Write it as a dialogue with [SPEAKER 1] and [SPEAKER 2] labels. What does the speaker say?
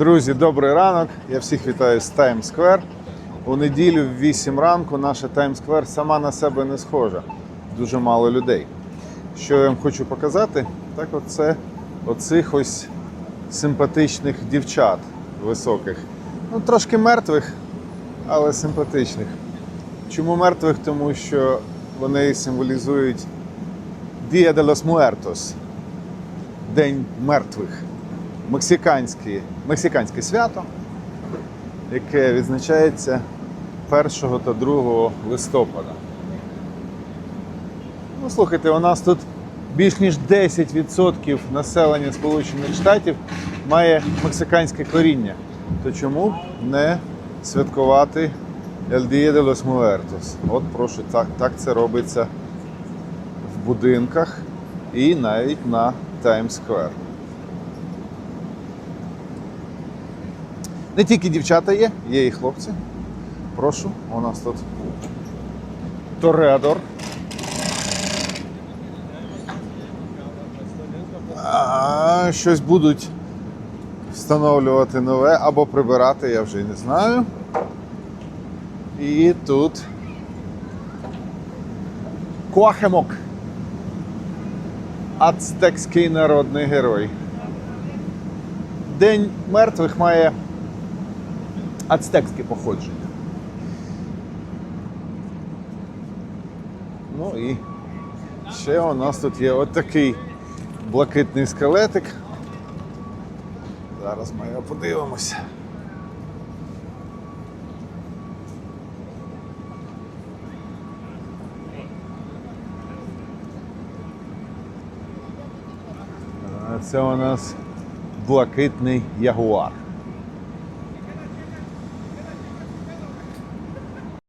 [SPEAKER 1] Друзі, добрий ранок. Я всіх вітаю з Times Square. У неділю в 8 ранку наша Times Square сама на себе не схожа. Дуже мало людей. Що я вам хочу показати, так оце оцих ось симпатичних дівчат високих. Ну, трошки мертвих, але симпатичних. Чому мертвих? Тому що вони символізують Dia de los Muertos День мертвих. Мексиканське, мексиканське свято, яке відзначається 1 та 2 листопада. Ну, слухайте, у нас тут більш ніж 10% населення Сполучених Штатів має мексиканське коріння. То чому не святкувати El Día de los Muertos? От прошу, так, так це робиться в будинках і навіть на Times Не тільки дівчата є, є і хлопці. Прошу, у нас тут Торедор. А, щось будуть встановлювати нове або прибирати, я вже й не знаю. І тут Куахемок. Ацтекський народний герой. День мертвих має ацтекське походження. Ну і ще у нас тут є отакий блакитний скелетик. Зараз ми його подивимося. Це у нас блакитний ягуар.